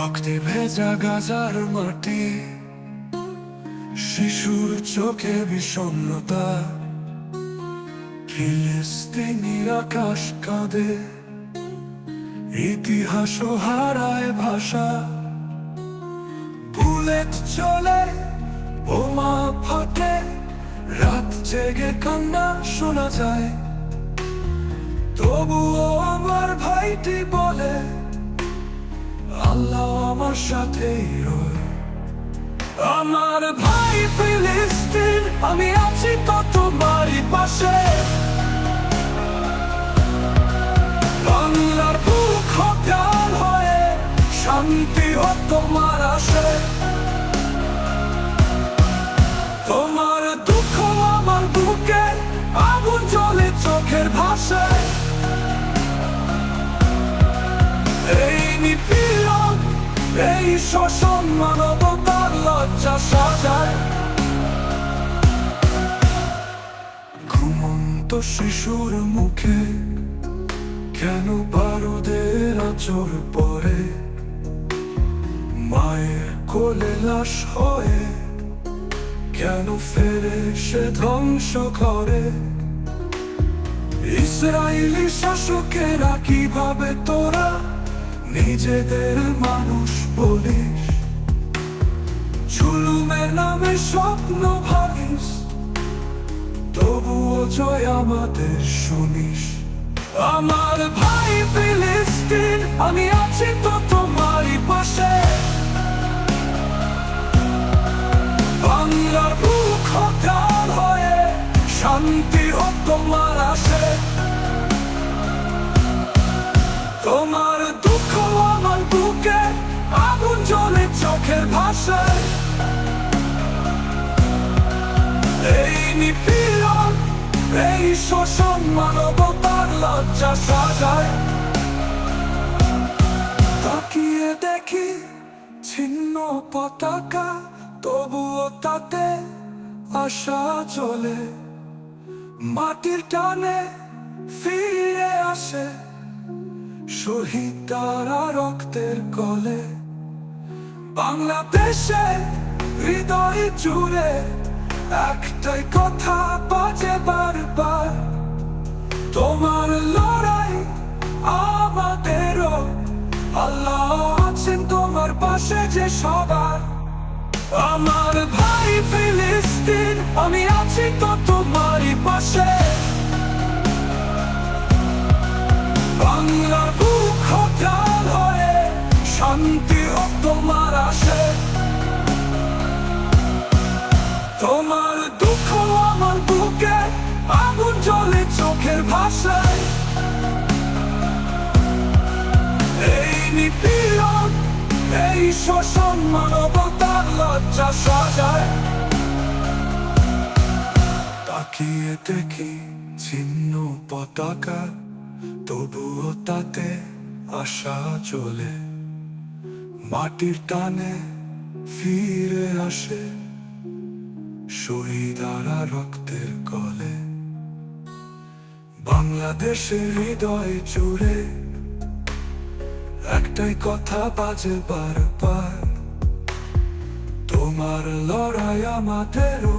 রক্তে ভেজা গাজার মাটি, শিশুর চোখে ফিলিস্তিনির আকাশ কাঁদে ইতিহাস হারায় ভাষা। বুলেট চলে, বোমা ফাটে, রাত জেগে কান্না শোনা যায়। তবুও আমার ভাইটি বলে আল্লাহ আমার সাথেই আমার ভাই ফিলিস্তিন, আমি আছি তো তোমারই পাশে। বাংলার হয়ে শান্তি তোমার আসে। তোমার দুঃখ আমার বুকে, আগুন জ্বলে চোখের ভাষায় এই এই শোষণ মানবতার লজ্জা সাজায়। ঘুমন্ত শিশুর মুখে কেন বারুদের আচর পরে মায়ের কোলে লাশ হয়ে কেন ফেরে সে ধ্বংস করে? ইসরায়েলি শাসকেরা কীভাবে তোরা নিজেদের মানুষ বলিস? ঝুলুমের নামে স্বপ্ন ভাবিস তবুও জয় আমাদের শুনিস। আমার ভাই ফিলিস্তিন, আমি আছি তো তোমারই পাশে। বাংলার হকাল হয়ে শান্তি আসে তোমার চোখের ভাষায়। এই নিপীড়ন, এই শোষণ মানবতার লজ্জা সাজায়। তাকিয়ে দেখি ছিন্ন পতাকা, তবুও তাতে আশা চলে। মাটির টানে ফিরে আসে শহীদ তারা রক্তের কলে। বাংলাদেশে হৃদয় জুড়ে একটাই কথা বাজে বারবার। তোমার লড়াই আমাদেরও। আল্লাহ আছেন তোমার পাশে যে সবার। আমার ভাই ফিলিস্তিন, আমি আছি তো তোমারই পাশে। বাংলার বুক তোমার দুঃখ আমার বুকে, আগুন জ্বলে চোখের ভাষায়। এই নিপীড়ন, এই শোষণ মানবতার লজ্জা সাজায়। তাকিয়ে দেখি ছিন্ন পতাকা, তবুও তাতে আশা চলে। মাটির টানে ফিরে আসে শহীদারা রক্তের কলে। বাংলাদেশের হৃদয় জুড়ে একটাই কথা বাজে বারবার, তোমার লড়াই আমাদেরও